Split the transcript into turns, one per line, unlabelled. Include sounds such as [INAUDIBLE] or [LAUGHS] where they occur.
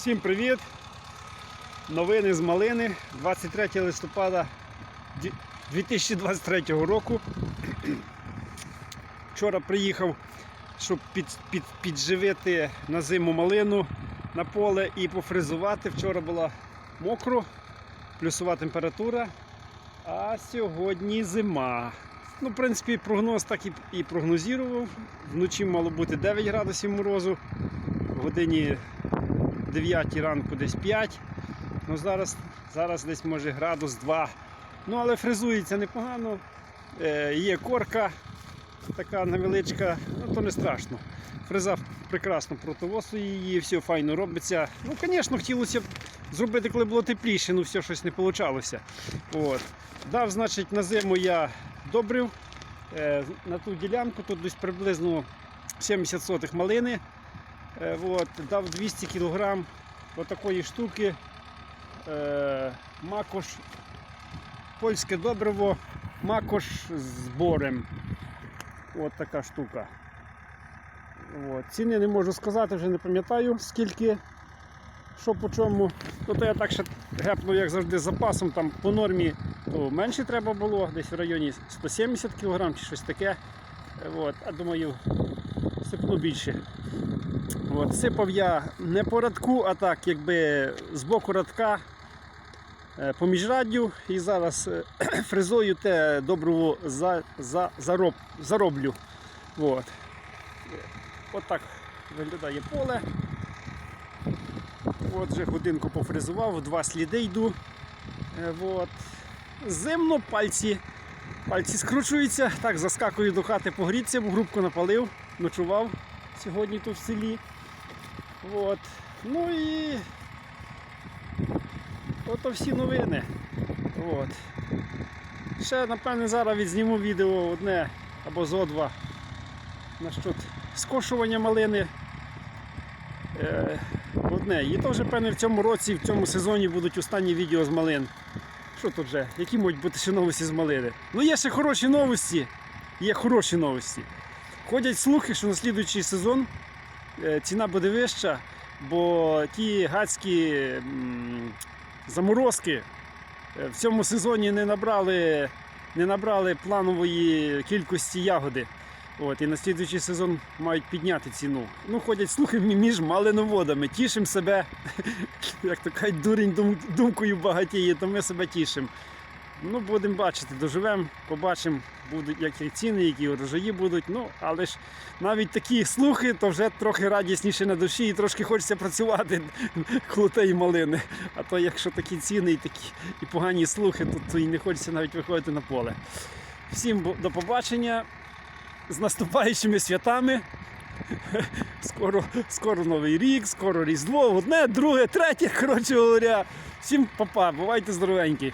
Всім привіт! Новини з малини 23 листопада 2023 року. [CLEARS THROAT] Вчора приїхав, щоб під, під, підживити на зиму малину на поле і пофризувати. Вчора була мокро, плюсова температура, а сьогодні зима. Ну, в принципі, прогноз так і, і прогнозував. Вночі мало бути 9 градусів морозу, в годині 9 ранку десь 5. Ну зараз, зараз десь може градус 2. Ну але фризується непогано. Е, є корка така невеличка, ну то не страшно. Фреза прекрасно противосує її, все файно робиться. Ну, звісно, хотілося б зробити, коли було тепліше, ну все щось не вийшло. От. Дав, значить, на зиму я добрив е, на ту ділянку, тут десь приблизно 70 сотих малини. Е, от, дав 200 кг отакої штуки. Е, макош, польське добриво, макош з борем. От така штука. От. Ціни не можу сказати, вже не пам'ятаю скільки, що по чому. Ну, то я так ще гепнув, як завжди, з запасом. Там по нормі то менше треба було, десь в районі 170 кг чи щось таке. Е, От. А думаю, сипну більше. От, сипав я не по радку, а так, якби з боку радка е, по міжраддю і зараз е, [CLEARS THROAT] фрезою те добриво за, за, зароб, зароблю. От. От так виглядає поле. От вже годинку пофрезував, два сліди йду. Е, От. Зимно пальці. Пальці скручуються. Так, заскакую до хати погрітися, бо грубку напалив, ночував сьогодні тут в селі. От. Ну і ото всі новини. От. Ще, напевне, зараз відзніму відео одне або зо два насчет скошування малини. Е, одне. І то вже, певне, в цьому році, в цьому сезоні будуть останні відео з малин. Що тут вже? Які можуть бути ще новості з малини? Ну є ще хороші новості. Є хороші новості. Ходять слухи, що на слідуючий сезон е, ціна буде вища, бо ті гадські заморозки е, в цьому сезоні не набрали, не набрали планової кількості ягоди. От, і на слідуючий сезон мають підняти ціну. Ну, ходять слухи між малиноводами. Тішимо себе, [LAUGHS] як то кажуть, дурень думкою багатіє, то ми себе тішимо. Ну, будемо бачити, доживемо, побачимо, будуть які ціни, які урожаї будуть. Ну, але ж навіть такі слухи, то вже трохи радісніше на душі і трошки хочеться працювати [LAUGHS] коло тієї малини. А то якщо такі ціни і такі і погані слухи, то, то і не хочеться навіть виходити на поле. Всім до побачення. З наступаючими святами. [LAUGHS] Скоро, скоро Новий рік, скоро Різдво, одне, друге, третє, коротше говоря. Всім папа, бувайте здоровенькі.